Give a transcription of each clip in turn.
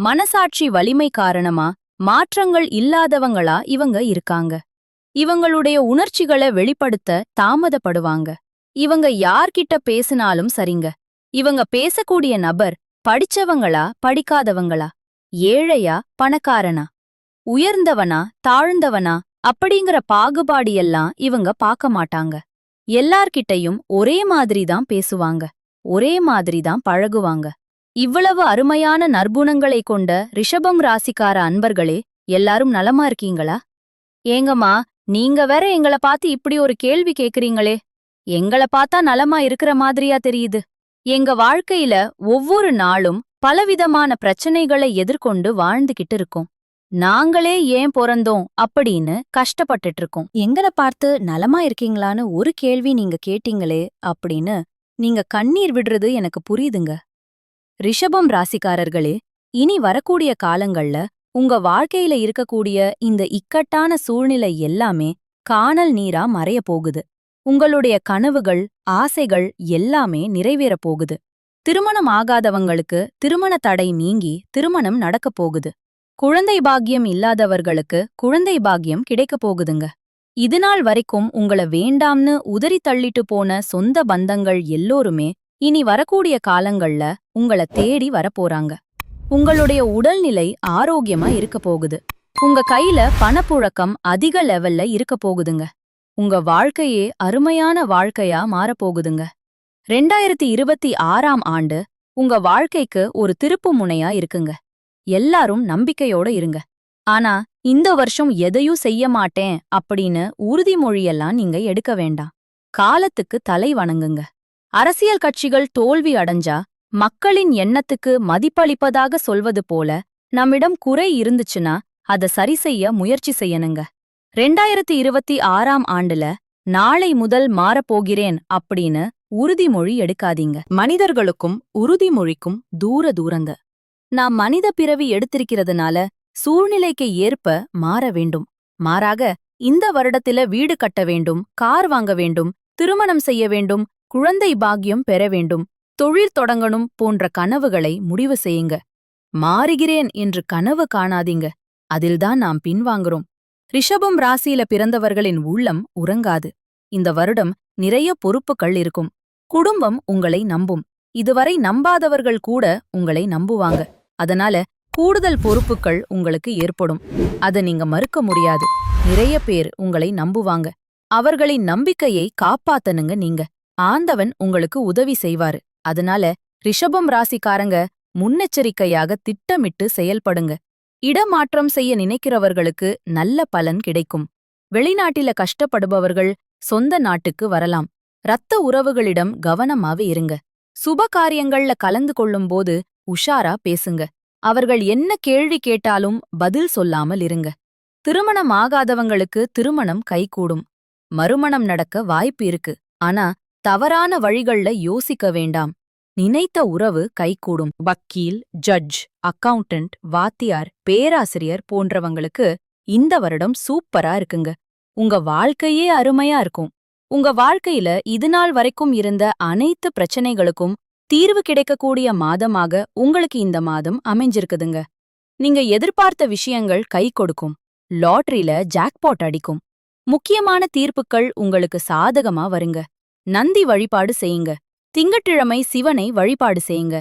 மனசாட்சி வலிமை காரணமா மாற்றங்கள் இல்லாதவங்களா இவங்க இருக்காங்க. இவங்களுடைய உணர்ச்சிகளை வெளிப்படுத்த தாமதப்படுவாங்க. இவங்க யார்கிட்ட பேசினாலும் சரிங்க. இவங்க பேசக்கூடிய நபர் படிச்சவங்களா படிக்காதவங்களா? ஏழையா பணக்காரனா? உயர்ந்தவனா தாழ்ந்தவனா? அப்படிங்கிற பாகுபாடியெல்லாம் இவங்க பார்க்க மாட்டாங்க. எல்லார்கிட்டயும் ஒரே மாதிரி தான் பேசுவாங்க. ஒரே மாதிரி தான் பழகுவாங்க. இவ்வளவு அருமையான நற்குணங்களை கொண்ட ரிஷபம் ராசிக்கார அன்பர்களே எல்லாரும் நலமா இருக்கீங்களா? ஏங்கம்மா நீங்க வேற எங்கள பார்த்து இப்படி ஒரு கேள்வி கேக்குறீங்களே. எங்கள பார்த்தா நலமா இருக்கிற மாதிரியா தெரியுது. எங்க வாழ்க்கையில ஒவ்வொரு நாளும் பலவிதமான பிரச்சனைகளை எதிர்கொண்டு வாழ்ந்துகிட்டு இருக்கோம். நாங்களே ஏன் பிறந்தோம் அப்படின்னு கஷ்டப்பட்டுட்டு இருக்கோம் எங்களை பார்த்து நலமா இருக்கீங்களான்னு ஒரு கேள்வி நீங்க கேட்டீங்களே அப்படின்னு நீங்க கண்ணீர் விடுறது எனக்கு புரியுதுங்க. ரிஷபம் ராசிக்காரர்களே இனி வரக்கூடிய காலங்கள்ல உங்க வாழ்க்கையில இருக்கக்கூடிய இந்த இக்கட்டான சூழ்நிலை எல்லாமே காணல் நீரா மறைய போகுது. உங்களுடைய கனவுகள் ஆசைகள் எல்லாமே நிறைவேறப் போகுது. திருமணம் ஆகாதவங்களுக்கு திருமண தடை நீங்கி திருமணம் நடக்கப் போகுது. குழந்தை பாக்கியம் இல்லாதவர்களுக்கு குழந்தை பாக்கியம் கிடைக்கப் போகுதுங்க. இதுநாள் வரைக்கும் உங்கள வேண்டாம்னு உதறி தள்ளிட்டு போன சொந்த பந்தங்கள் எல்லோருமே இனி வரக்கூடிய காலங்கள்ல உங்கள தேடி வரப்போறாங்க. உங்களுடைய உடல்நிலை ஆரோக்கியமா இருக்க போகுது. உங்க கையில பணப்புழக்கம் அதிக லெவல்ல இருக்க போகுதுங்க. உங்க வாழ்க்கையே அருமையான வாழ்க்கையா மாறப்போகுதுங்க. ரெண்டாயிரத்தி இருபத்தி ஆறாம் ஆண்டு உங்க வாழ்க்கைக்கு ஒரு திருப்பு முனையா இருக்குங்க. எல்லாரும் நம்பிக்கையோட இருங்க. ஆனா இந்த வருஷம் எதையும் செய்ய மாட்டேன் அப்படின்னு உறுதிமொழியெல்லாம் நீங்க எடுக்க வேண்டாம். காலத்துக்கு தலை வணங்குங்க. அரசியல் கட்சிகள் தோல்வி அடைஞ்சா மக்களின் எண்ணத்துக்கு மதிப்பளிப்பதாக சொல்வது போல நம்மிடம் குறை இருந்துச்சுன்னா அத சரி செய்ய முயற்சி செய்யணுங்க. ரெண்டாயிரத்தி இருபத்தி ஆறாம் ஆண்டுல நாளை முதல் மாறப்போகிறேன் அப்படின்னு உறுதிமொழி எடுக்காதீங்க. மனிதர்களுக்கும் உறுதிமொழிக்கும் தூர தூரங்க. நாம் மனித பிறவி எடுத்திருக்கிறதுனால சூழ்நிலைக்கு ஏற்ப மாற வேண்டும். மாறாக இந்த வருடத்தில வீடு கட்ட வேண்டும் கார் வாங்க வேண்டும் திருமணம் செய்ய வேண்டும் குழந்தை பாக்கியம் பெற வேண்டும். தொழில் தொடங்கணும் போன்ற கனவுகளை முடிவு செய்யுங்க. மாறுகிறேன் என்று கனவு காணாதீங்க. அதில்தான் நாம் பின்வாங்குறோம். ரிஷபம் ராசியில பிறந்தவர்களின் உள்ளம் உறங்காது. இந்த வருடம் நிறைய பொறுப்புகள் இருக்கும். குடும்பம் உங்களை நம்பும். இதுவரை நம்பாதவர்கள் கூட உங்களை நம்புவாங்க. அதனால கூடுதல் பொறுப்புகள் உங்களுக்கு ஏற்படும். அத நீங்க மறுக்க முடியாது. நிறைய பேர் உங்களை நம்புவாங்க. அவர்களின் நம்பிக்கையை காப்பாத்தனுங்க நீங்க. ஆந்தவன் உங்களுக்கு உதவி செய்வாரு. அதனால ரிஷபம் ராசிக்காரங்க முன்னெச்சரிக்கையாக திட்டமிட்டு செயல்படுங்க. இடமாற்றம் செய்ய நினைக்கிறவர்களுக்கு நல்ல பலன் கிடைக்கும். வெளிநாட்டில கஷ்டப்படுபவர்கள் சொந்த நாட்டுக்கு வரலாம். இரத்த உறவுகளிடம் கவனமாவே இருங்க. சுப காரியங்கள்ல கலந்து கொள்ளும்போது உஷாரா பேசுங்க. அவர்கள் என்ன கேள்வி கேட்டாலும் பதில் சொல்லாமல் இருங்க. திருமணம் ஆகாதவங்களுக்கு திருமணம் கைகூடும். மறுமணம் நடக்க வாய்ப்பு இருக்கு. ஆனா தவறான வழிகள்ல யோசிக்க வேண்டாம். நினைத்த உறவு கைகூடும். வக்கீல் ஜட்ஜ் அக்கவுண்டன்ட் வாத்தியார் பேராசிரியர் போன்றவங்களுக்கு இந்த வருடம் சூப்பரா இருக்குங்க. உங்க வாழ்க்கையே அருமையா இருக்கும். உங்க வாழ்க்கையில இதுநாள் வரைக்கும் இருந்த அனைத்து பிரச்சனைகளுக்கும் தீர்வு கிடைக்கக்கூடிய மாதமாக உங்களுக்கு இந்த மாதம் அமைஞ்சிருக்குதுங்க. நீங்க எதிர்பார்த்த விஷயங்கள் கை கொடுக்கும். லாட்டரியில ஜாக்பாட் அடிக்கும். முக்கியமான தீர்ப்புகள் உங்களுக்கு சாதகமா வருங்க. நந்தி வழிபாடு செய்யுங்க. திங்கட்கிழமை சிவனை வழிபாடு செய்யுங்க.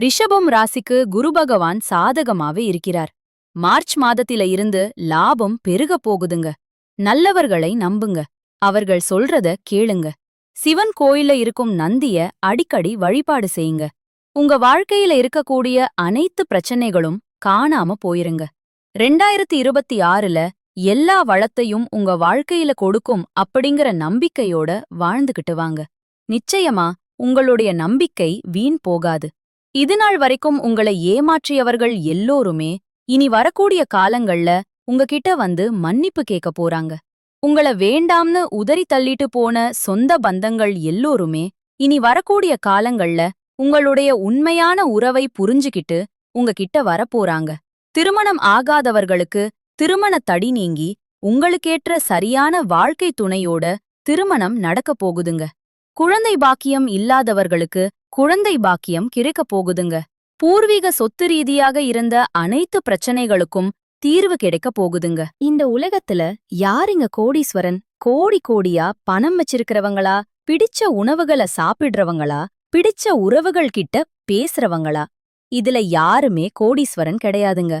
ரிஷபம் ராசிக்கு குரு பகவான் சாதகமாவே இருக்கிறார். மார்ச் மாதத்தில இருந்து லாபம் பெருக போகுதுங்க. நல்லவர்களை நம்புங்க. அவர்கள் சொல்றத கேளுங்க. சிவன் கோயில்ல இருக்கும் நந்திய அடிக்கடி வழிபாடு செய்யுங்க. உங்க வாழ்க்கையில இருக்கக்கூடிய அனைத்து பிரச்சனைகளும் காணாம போயிருங்க. ரெண்டாயிரத்தி இருபத்தி ஆறுல எல்லா வளத்தையும் உங்க வாழ்க்கையில கொடுக்கும் அப்படிங்கிற நம்பிக்கையோட வாழ்ந்துகிட்டு வாங்க. நிச்சயமா உங்களுடைய நம்பிக்கை வீண் போகாது. இதுநாள் வரைக்கும் உங்களை ஏமாற்றியவர்கள் எல்லோருமே இனி வரக்கூடிய காலங்கள்ல உங்ககிட்ட வந்து மன்னிப்பு கேட்க போறாங்க. உங்கள வேண்டாம்னு உதறி தள்ளிட்டு போன சொந்த பந்தங்கள் எல்லோருமே இனி வரக்கூடிய காலங்கள்ல உங்களுடைய உண்மையான உறவை புரிஞ்சுகிட்டு உங்ககிட்ட வரப்போறாங்க. திருமணம் ஆகாதவர்களுக்கு திருமண தடி நீங்கி உங்களுக்கேற்ற சரியான வாழ்க்கை துணையோட திருமணம் நடக்கப் போகுதுங்க. குழந்தை பாக்கியம் இல்லாதவர்களுக்கு குழந்தை பாக்கியம் கிடைக்கப் போகுதுங்க. பூர்வீக சொத்து ரீதியாக இருந்த அனைத்து பிரச்சனைகளுக்கும் தீர்வு கிடைக்கப் போகுதுங்க. இந்த உலகத்துல யாருங்க கோடீஸ்வரன்? கோடி கோடியா பணம் வச்சிருக்கிறவங்களா? பிடிச்ச உணவுகளை சாப்பிடுறவங்களா? பிடிச்ச உறவுகள் கிட்ட பேசுறவங்களா? இதுல யாருமே கோடீஸ்வரன் கிடையாதுங்க.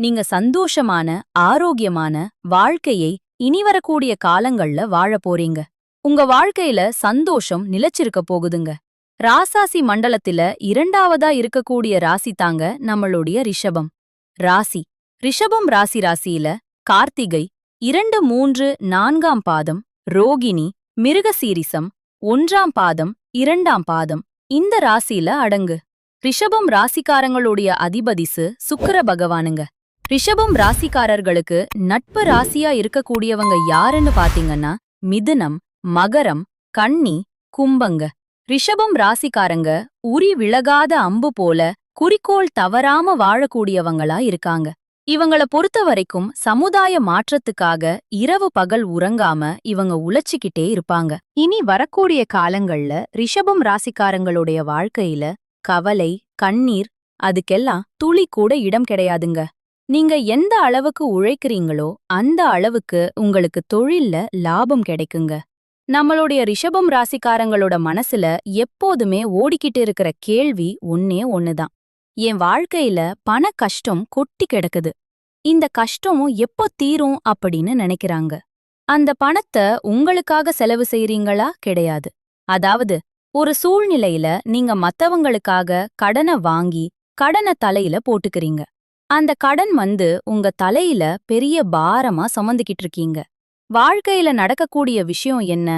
நீங்க சந்தோஷமான ஆரோக்கியமான வாழ்க்கையை இனி வரக்கூடிய காலங்கள்ல வாழப் போறீங்க. உங்க வாழ்க்கையில சந்தோஷம் நிலச்சிருக்க போகுதுங்க. ராசாசி மண்டலத்தில இரண்டாவதா இருக்கக்கூடிய ராசி தாங்க நம்மளுடைய ரிஷபம். ராசி. ரிஷபம் ராசி ராசியில கார்த்திகை இரண்டு மூன்று நான்காம் பாதம் ரோகிணி மிருகசீரிசம் ஒன்றாம் பாதம் இரண்டாம் பாதம் இந்த ராசியில அடங்கு. ரிஷபம் ராசிக்காரங்களுடைய அதிபதிசு சுக்கர பகவானுங்க. ரிஷபம் ராசிக்காரர்களுக்கு நட்பு ராசியா இருக்கக்கூடியவங்க யாருன்னு பாத்தீங்கன்னா மிதுனம் மகரம் கன்னி கும்பங்க. ரிஷபம் ராசிக்காரங்க உரி விலகாத அம்பு போல குறிக்கோள் தவறாம வாழக்கூடியவங்களா இருக்காங்க. இவங்கள பொறுத்த வரைக்கும் சமுதாய மாற்றத்துக்காக இரவு பகல் உறங்காம இவங்க உழைச்சிக்கிட்டே இருப்பாங்க. இனி வரக்கூடிய காலங்கள்ல ரிஷபம் ராசிக்காரங்களுடைய வாழ்க்கையில கவலை கண்ணீர் அதுக்கெல்லாம் துளி கூட இடம் கிடையாதுங்க. நீங்க எந்த அளவுக்கு உழைக்கிறீங்களோ அந்த அளவுக்கு உங்களுக்கு தொழில்ல லாபம் கிடைக்குங்க. நம்மளுடைய ரிஷபம் ராசிக்காரங்களோட மனசுல எப்போதுமே ஓடிக்கிட்டு இருக்கிற கேள்வி ஒன்னே ஒன்னுதான் என் வாழ்க்கையில பண கஷ்டம் கொட்டி கிடக்குது. இந்த கஷ்டம் எப்போ தீரும் அப்படின்னு நினைக்கிறாங்க. அந்த பணத்தை உங்களுக்காக செலவு செய்றீங்களா? கிடையாது. அதாவது ஒரு சூழ்நிலையில நீங்க மத்தவங்களுக்காக கடனை வாங்கி கடனை தலையில போட்டுக்கிறீங்க. அந்த கடன் வந்து உங்க தலையில பெரிய பாரமா சுமந்துகிட்டு இருக்கீங்க. வாழ்க்கையில நடக்கக்கூடிய விஷயம் என்ன?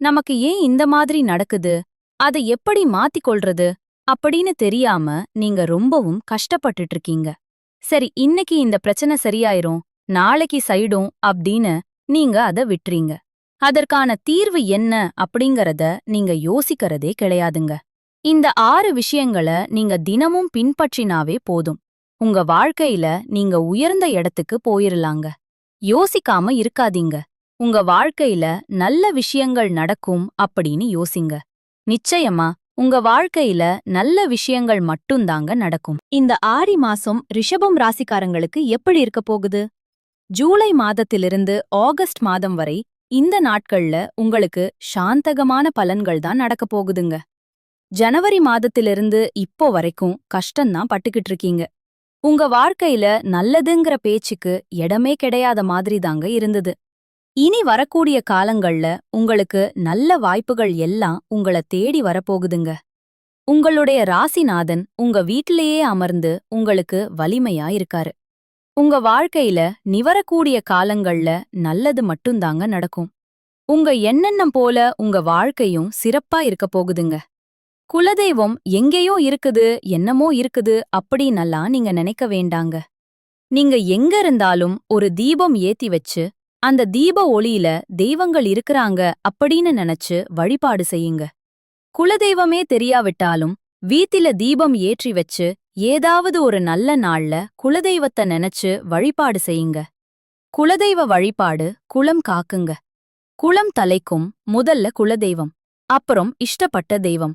நமக்கு ஏன் இந்த மாதிரி நடக்குது? அதை எப்படி மாத்திக் கொள்றது அப்படின்னு தெரியாம நீங்க ரொம்பவும் கஷ்டப்பட்டுட்டு இருக்கீங்க. சரி இன்னைக்கு இந்த பிரச்சனை சரியாயிரும். நாளைக்கு சைடும் அப்படின்னு நீங்க அத விட்டுறீங்க. அதற்கான தீர்வு என்ன அப்படிங்கறத நீங்க யோசிக்கிறதே கிடையாதுங்க. இந்த ஆறு விஷயங்கள நீங்க தினமும் பின்பற்றினாவே போதும். உங்க வாழ்க்கையில நீங்க உயர்ந்த இடத்துக்கு போயிரலாங்க. யோசிக்காம இருக்காதீங்க. உங்க வாழ்க்கையில நல்ல விஷயங்கள் நடக்கும் அப்படின்னு யோசிங்க. நிச்சயமா உங்க வாழ்க்கையில நல்ல விஷயங்கள் மட்டும்தாங்க நடக்கும். இந்த ஆடி மாசம் ரிஷபம் ராசிக்காரங்களுக்கு எப்படி இருக்க போகுது? ஜூலை மாதத்திலிருந்து ஆகஸ்ட் மாதம் வரை இந்த நாட்கள்ல உங்களுக்கு சாந்தகமான பலன்கள் தான் நடக்கப் போகுதுங்க. ஜனவரி மாதத்திலிருந்து இப்போ வரைக்கும் கஷ்டம்தான் பட்டுக்கிட்டு இருக்கீங்க. உங்க வாழ்க்கையில நல்லதுங்கிற பேச்சுக்கு இடமே கிடையாத மாதிரி தாங்க இருந்தது. இனி வரக்கூடிய காலங்கள்ல உங்களுக்கு நல்ல வாய்ப்புகள் எல்லாம் உங்கள தேடி வரப்போகுதுங்க. உங்களுடைய ராசிநாதன் உங்க வீட்டிலேயே அமர்ந்து உங்களுக்கு வலிமையா இருக்காரு. உங்க வாழ்க்கையில நிவரக்கூடிய காலங்கள்ல நல்லது மட்டும்தாங்க நடக்கும். உங்க எண்ணெண்ணம் போல உங்க வாழ்க்கையும் சிறப்பா இருக்க போகுதுங்க. குலதெய்வம் எங்கேயோ இருக்குது என்னமோ இருக்குது அப்படின்னெல்லாம் நீங்க நினைக்க வேண்டாங்க. நீங்க எங்க இருந்தாலும் ஒரு தீபம் ஏத்தி வச்சு அந்த தீப ஒளியில தெய்வங்கள் இருக்கிறாங்க அப்படின்னு நினைச்சு வழிபாடு செய்யுங்க. குலதெய்வமே தெரியாவிட்டாலும் வீட்டில தீபம் ஏற்றி வச்சு ஏதாவது ஒரு நல்ல நாள்ல குலதெய்வத்தை நினைச்சு வழிபாடு செய்யுங்க. குலதெய்வ வழிபாடு குலம் காக்குங்க. குலம் தலைக்கும் முதல்ல குலதெய்வம் அப்புறம் இஷ்டப்பட்ட தெய்வம்.